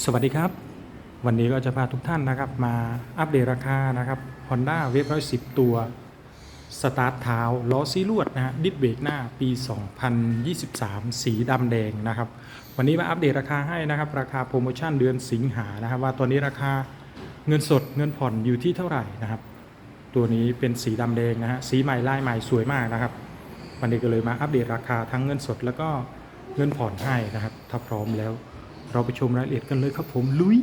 สวัสดีครับ วันนี้ก็จะพาทุกท่านนะครับ มาอัปเดตราคานะครับ Honda w a v 110 ตัว สตาร์ทเท้าล้อซีลวดนะฮะดิสเบรกหน้าปี 2023 สีดำแดงนะครับ วันนี้มาอัปเดตราคาให้นะครับ ราคาโปรโมชั่นเดือนสิงหานะครับ ว่าตัวนี้ราคาเงินสดเงินผ่อนอยู่ที่เท่าไหร่นะครับ ตัวนี้เป็นสีดำแดงนะฮะสีใหม่ลายใหม่สวยมากนะครับ วันนี้ก็เลยมาอัปเดตราคาทั้งเงินสดแล้วก็เงินผ่อนให้นะครับ ถ้าพร้อมแล้ว เราไปชมรายละเอียดกันเลยครับผมลุย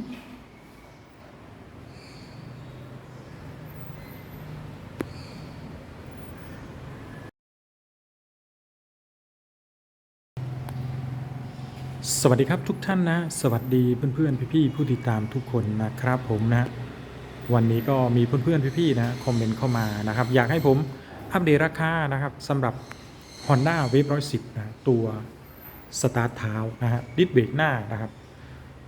สวัสดีครับทุกท่านนะ สวัสดีเพื่อนๆพี่ๆผู้ติดตามทุกคนนะครับผมนะ วันนี้ก็มีเพื่อนๆพี่ๆนะคอมเมนต์เข้ามานะครับ อยากให้ผมอัปเดตราคานะครับสำหรับ Honda w a v 110นะตัวสตาร์ทเท้านะฮะดิสเบรกหน้านะครับ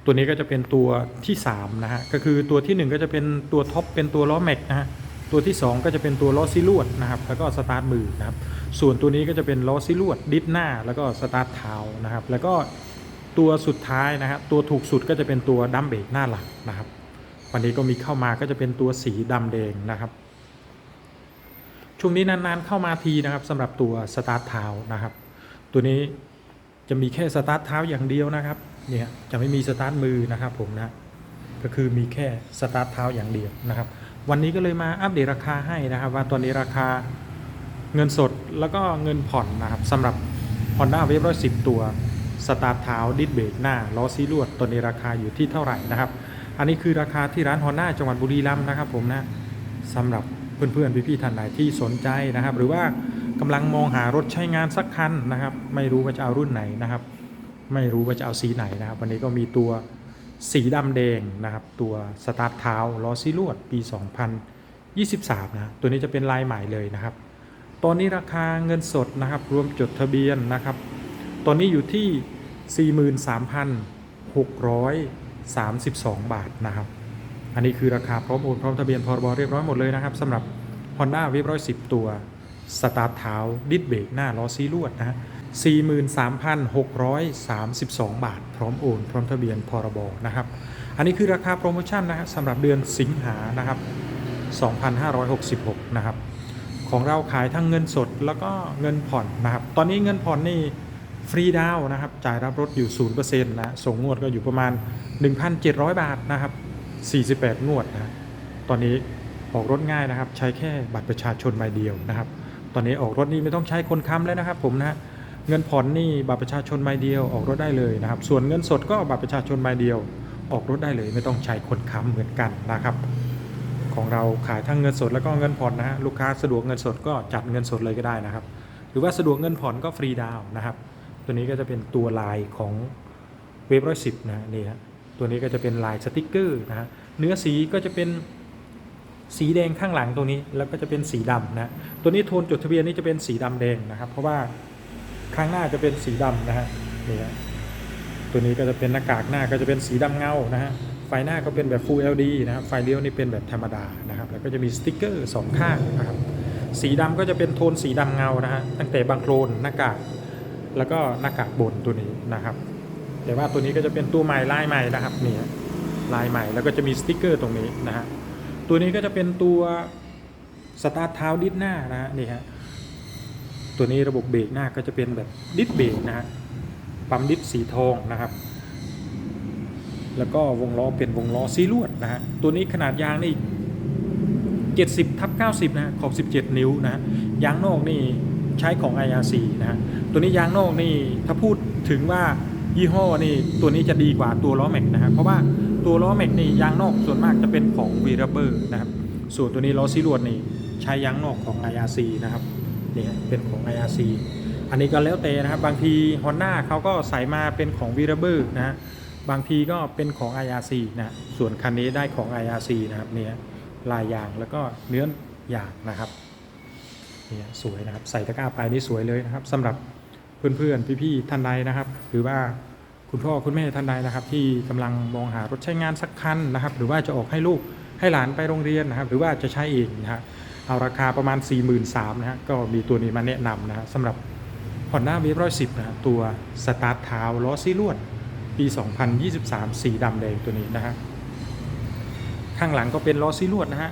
ตัวนี้ก็จะเป็นตัวที่3นะฮะก็คือตัวทีหนึ่1 ก็จะเป็นตัวท็อปเป็นตัวล้อแม็กนะฮะตัวที่ 2 ก็จะเป็นตัวล้อซิลวดนะครับแล้วก็สตาร์ทมือนะครับส่วนตัวนี้ก็จะเป็นล้อซิลวดดิสหน้า แล้วก็สตาร์ทเท้านะครับแล้วก็ตัวสุดท้ายนะครับตัวถูกสุดก็จะเป็นตัวดัมเบรกหน้าหลังนะครับ วันนี้ก็มีเข้ามาก็จะเป็นตัวสีดำแดงนะครับช่วงนี้นานๆเข้ามาทีนะครับสำหรับตัวสตาร์ทเท้านะครับตัวนี้จะมีแค่สตาร์ทเท้าอย่างเดียวนะครับ เนี่ยจะไม่มีสตาร์ทมือนะครับผมนะก็คือมีแค่สตาร์ทเท้าอย่างเดียวนะครับ วันนี้ก็เลยมาอัปเดตราคาให้นะครับ ว่าตอนนี้ราคาเงินสดแล้วก็เงินผ่อนนะครับสำหรับ Honda w a v 110 ตัวสตาร์ทเท้าดิสเบรกหน้าล้อซีลวดตัวนี้ราคาอยู่ที่เท่าไหร่นะครับ อันนี้คือราคาที่ร้าน Honda จังหวัดบุรีรัมย์นะครับผมนะสำหรับเพื่อนๆพี่ๆท่านไหนที่สนใจนะครับ หรือว่ากำลังมองหารถใช้งานสักคันนะครับ ไม่รู้ว่าจะเอารุ่นไหนนะครับ ไม่รู้ว่าจะเอาสีไหนนะครับ วันนี้ก็มีตัวสีดำแดงนะครับ ตัวสตาร์ทเท้าล้อซีลวดปี 2023 นะตัวนี้จะเป็นลายใหม่เลยนะครับ ตอนนี้ราคาเงินสดนะครับ รวมจดทะเบียนนะครับ ตอนนี้อยู่ที่ 43,632 บาทนะครับ อันนี้คือราคาพร้อมโอนพร้อมทะเบียนพรบเรียบร้อยหมดเลยนะครับสำหรับ Honda w a v 110 ตัวสตาร์ทเท้าดิสเบรกหน้าล้อซีลวดนะฮะ 43,632 บาท พร้อมโอนพร้อมทะเบียนพรบนะครับ อันนี้คือราคาโปรโมชั่นนะฮะสำหรับเดือนสิงหานะครับ 2566 นะครับ ของเราขายทั้งเงินสดแล้วก็เงินผ่อนนะครับ ตอนนี้เงินผ่อนนี่ฟรีดาวน์นะครับ จ่ายรับรถอยู่ 0%นะส่งงวดก็อยู่ประมาณ 1,700 บาทนะครับ 48 งวดนะตอนนี้ออกรถง่ายนะครับ ใช้แค่บัตรประชาชนใบเดียวนะครับ ตอนนี้ออกรถนี่ไม่ต้องใช้คนค้ำแล้วนะครับผมนะ เงินผ่อนนี่บัตรประชาชนใบเดียวออกรถได้เลยนะครับ ส่วนเงินสดก็บัตรประชาชนใบเดียวออกรถได้เลย ไม่ต้องใช้คนค้ำเหมือนกันนะครับ ของเราขายทั้งเงินสดแล้วก็เงินผ่อนนะฮะลูกค้าสะดวกเงินสดก็จัดเงินสดเลยก็ได้นะครับ หรือว่าสะดวกเงินผ่อนก็ฟรีดาวนะครับ ตัวนี้ก็จะเป็นตัวลายของเวฟร้อยสิบนะนี่ฮะตัวนี้ก็จะเป็นลายสติกเกอร์นะฮะเนื้อสีก็จะเป็นสีแดงข้างหลังตรงนี้แล้วก็จะเป็นสีดำนะตัวนี้โทนจดทะเบียนนี่จะเป็นสีดำแดงนะครับ เพราะว่า ข้างหน้าจะเป็นสีดำนะฮะนี่ฮะตัวนี้ก็จะเป็นหน้ากากหน้าก็จะเป็นสีดำเงานะฮะไฟหน้าก็เป็นแบบ Full LED นะครับไฟเลี้ยวนี่เป็นแบบธรรมดานะครับแล้วก็จะมีสติ๊กเกอร์สองข้างนะครับสีดำก็จะเป็นโทนสีดำเงานะฮะตั้งแต่บางโครนหน้ากากแล้วก็หน้ากากบนตัวนี้นะครับ แต่ว่าตัวนี้ก็จะเป็นตัวใหม่ลายใหม่นะครับนี่ลายใหม่แล้วก็จะมีสติ๊กเกอร์ตรงนี้นะฮะตัวนี้ก็จะเป็นตัวสตาร์ทเท้าดิสหน้านะฮะนี่ฮะ ตัวนี้ระบบเบรกหน้าก็จะเป็นแบบดิสเบรกนะฮะปั๊มดิสสีทองนะครับ แล้วก็วงล้อเป็นวงล้อซีลวดนะฮะตัวนี้ขนาดยางนี่70ทับ90 นะขอบ 17 นิ้วนะยางนอกนี่ใช้ของ IRC นะตัวนี้ยางนอกนี่ถ้าพูดถึงว่ายี่ห้อนี่ตัวนี้จะดีกว่าตัวล้อแม็กนะฮะเพราะว่าตัวล้อแม็กนี่ยางนอกส่วนมากจะเป็นของ v ีรเบอร์นะครับส่วนตัวนี้ล้อซีลวดนี่ใช้ยางนอกของ IRC นะครับ นี่เป็นของ IRC อันนี้ก็แล้วแต่นะครับ บางที Honda เขาก็ใส่มาเป็นของ v ีรเบอร์นะบางทีก็เป็นของ IRC นะส่วนคันนี้ได้ของ IRC นะครับเนี่ยลายยางแล้วก็เนื้อยางนะครับเนี่ยสวยนะครับใส่ตะกร้าไปนี่สวยเลยนะครับสำหรับเพื่อนๆพี่ๆท่านใดนะครับ หรือว่าคุณพ่อคุณแม่ท่านใดนะครับ ที่กำลังมองหารถใช้งานสักคันนะครับ หรือว่าจะออกให้ลูกให้หลานไปโรงเรียนนะครับ หรือว่าจะใช้เองนะฮะ เอาราคาประมาณ 4 3 0 0 0นะฮะก็มีตัวนี้มาแนะนำนะฮะสำหรับ Honda w a v 110นะฮะตัวสตาร์ทเท้าล้อซีลวด ปี 2023 สีดำแดงตัวนี้นะฮะข้างหลังก็เป็นล้อซีลวดนะฮะ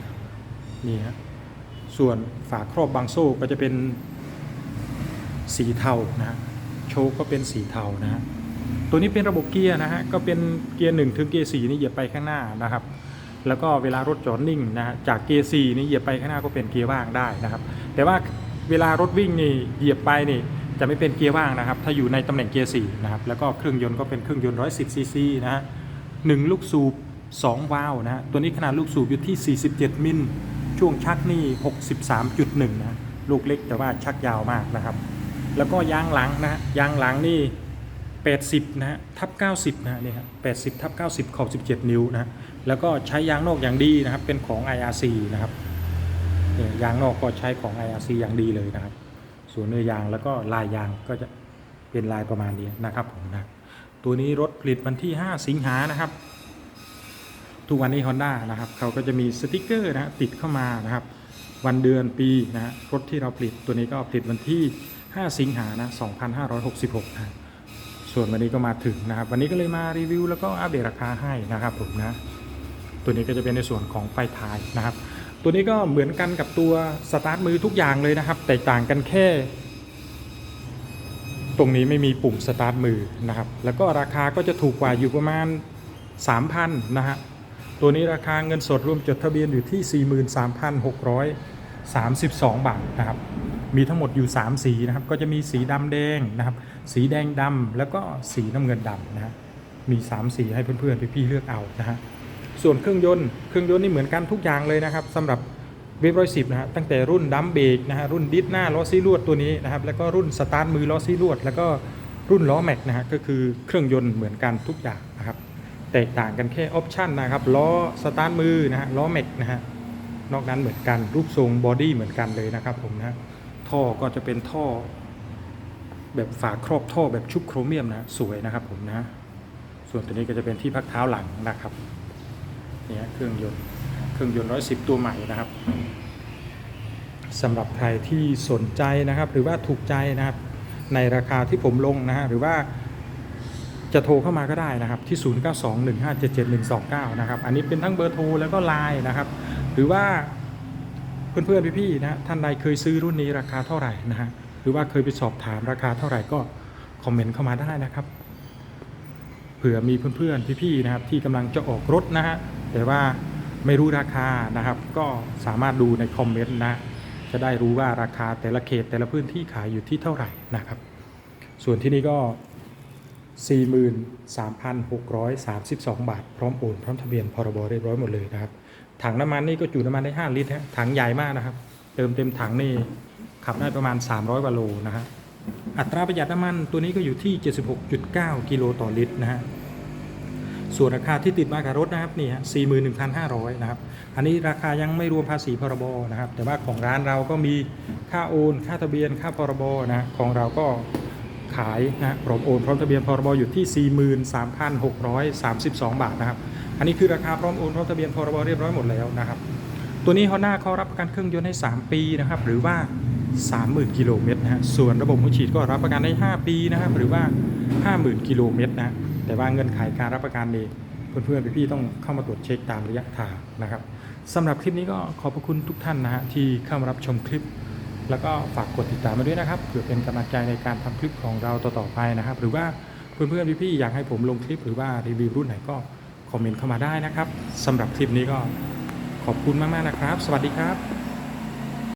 นี่ฮะส่วนฝาครอบบางโซ่ก็จะเป็นสีเทานะฮะโชคก็เป็นสีเทานะฮะตัวนี้เป็นระบบเกียร์นะฮะก็เป็นเกียร์1ถึงเกียร์4นี่เหยียบไปข้างหน้านะครับ แล้วก็เวลารถจอดนิ่งนะฮะจากเกียร์4นี่เหยียบไปข้างหน้าก็เป็นเกียร์ว่างได้นะครับ แต่ว่าเวลารถวิ่งนี่เหยียบไปนี่จะไม่เป็นเกียร์ว่างนะครับ ถ้าอยู่ในตำแหน่งเกียร์4นะครับ แล้วก็เครื่องยนต์ก็เป็นเครื่องยนต์110ซีซีนะฮะหนึ่งลูกสูบ2วาล์วนะฮะตัวนี้ขนาดลูกสูบอยู่ที่ 47 มิลช่วงชักนี่ 63.1นะลูกเล็กแต่ว่าชักยาวมากนะครับ แล้วก็ยางหลังนะยางหลังนี่ 80 นะฮะทับ 90 นะฮะนี่ครับ80 ทับ 90 ขอบ 17 นิ้วนะแล้วก็ใช้ยางนอกอย่างดีนะครับ เป็นของ IRC นะครับยางนอกก็ใช้ของ IRC อย่างดีเลยนะครับ ส่วนเนื้อยางแล้วก็ลายยางก็จะเป็นลายประมาณนี้นะครับผมนะตัวนี้รถผลิตวันที่ 5 สิงหานะครับทุกวันนี้ Honda นะครับเขาก็จะมีสติกเกอร์นะฮะติดเข้ามานะครับ วันเดือนปีนะฮะรถที่เราผลิตตัวนี้ก็ผลิตวันที่ 5 สิงหานะ 2566นะ ส่วนวันนี้ก็มาถึงนะครับ วันนี้ก็เลยมารีวิวแล้วก็อัปเดตราคาให้นะครับผมนะ ตัวนี้ก็จะเป็นในส่วนของไฟท้ายนะครับ ตัวนี้ก็เหมือนกันกับตัวสตาร์ทมือทุกอย่างเลยนะครับ แตกต่างกันแค่ ตรงนี้ไม่มีปุ่มสตาร์ทมือนะครับ แล้วก็ราคาก็จะถูกกว่าอยู่ประมาณ 3,000นะฮะ ตัวนี้ราคาเงินสดรวมจดทะเบียนอยู่ที่ 43,632 บาทนะครับ มีทั้งหมดอยู่ 3 สีนะครับ ก็จะมีสีดำแดงนะครับ สีแดงดำแล้วก็สีน้ำเงินดำนะฮะมี 3 สีให้เพื่อนๆพี่ๆเลือกเอานะฮะส่วนเครื่องยนต์เครื่องยนต์นี่เหมือนกันทุกอย่างเลยนะครับสำหรับเวฟร้อยสิบนะฮะตั้งแต่รุ่นดัมเบรกนะฮะรุ่นดิสหน้าล้อซี่ลวดตัวนี้นะครับแล้วก็รุ่นสตาร์ทมือล้อซี่ลวด แล้วก็รุ่นล้อแม็กนะฮะก็คือเครื่องยนต์เหมือนกันทุกอย่างนะครับแตกต่างกันแค่ออปชันนะครับล้อสตาร์ทมือนะฮะล้อแม็กนะฮะนอกนั้นเหมือนกันรูปทรงบอดี้เหมือนกันเลยนะครับผมนะ ท่อก็จะเป็นท่อ แบบฝาครอบท่อแบบชุบโครเมียมนะสวยนะครับผมนะ ส่วนตัวนี้ก็จะเป็นที่พักเท้าหลังนะครับเนี่ยเครื่องยนต์เครื่องยนต์ร้อยสิบตัวใหม่นะครับสำหรับใครที่สนใจนะครับ หรือว่าถูกใจนะครับ ในราคาที่ผมลงนะฮะหรือว่าจะโทรเข้ามาก็ได้นะครับ ที่ 0921577129 นะครับ อันนี้เป็นทั้งเบอร์โทรแล้วก็ไลน์นะครับ หรือว่า เพื่อนๆพี่ๆนะท่านใดเคยซื้อรุ่นนี้ราคาเท่าไหร่นะฮะหรือว่าเคยไปสอบถามราคาเท่าไหร่ก็คอมเมนต์เข้ามาได้นะครับเผื่อมีเพื่อนๆพี่ๆนะครับที่กำลังจะออกรถนะฮะแต่ว่าไม่รู้ราคานะครับ ก็สามารถดูในคอมเมนต์นะจะได้รู้ว่าราคาแต่ละเขตแต่ละพื้นที่ขายอยู่ที่เท่าไหร่นะครับ ส่วนที่นี่ก็ 43,632 บาท พร้อมโอนพร้อมทะเบียนพรบเรียบร้อยหมดเลยนะครับ ถังน้ำมันนี่ก็จุน้ำมันได้ 5 ลิตรฮะถังใหญ่มากนะครับ เติมเต็มถังนี่ขับได้ประมาณ 300กว่าโลนะฮะอัตราประหยัดน้ำมันตัวนี้ก็อยู่ที่ 76.9 กิโลต่อลิตรนะฮะส่วนราคาที่ติดมากับรถนะครับนี่ฮะ41,500 นะครับ อันนี้ราคายังไม่รวมภาษีพรบนะครับ แต่ว่าของร้านเราก็มีค่าโอน ค่าทะเบียน ค่าพรบนะของเราก็ขายนะพร้อมโอนพร้อมทะเบียนพรบอยู่ที่ 43,632 บาทนะครับ อันนี้คือราคาพร้อมโอนพร้อมทะเบียนพรบเรียบร้อยหมดแล้วนะครับ ตัวนี้ Honda เขารับประกันเครื่องยนต์ให้ 3 ปีนะครับ หรือว่า 30,000 กิโลเมตรนะฮะ ส่วนระบบหัวฉีดก็รับประกันได้ 5 ปีนะครับ หรือว่า 50,000 กิโลเมตรนะ แต่ว่าเงินขายการรับประกันนี่เพื่อนๆพี่ๆต้องเข้ามาตรวจเช็คตามระยะทางนะครับสำหรับคลิปนี้ก็ขอบพระคุณทุกท่านนะฮะที่เข้ามารับชมคลิป แล้วก็ฝากกดติดตามมาด้วยนะครับเพื่อเป็นกำลังใจในการทำคลิปของเราต่อๆไปนะครับ หรือว่าเพื่อนๆพี่ๆอยากให้ผมลงคลิปหรือว่ารีวิวรุ่นไหนก็ คอมเมนต์เข้ามาได้นะครับสำหรับคลิปนี้ก็ขอบคุณมากๆนะครับ สวัสดีครับ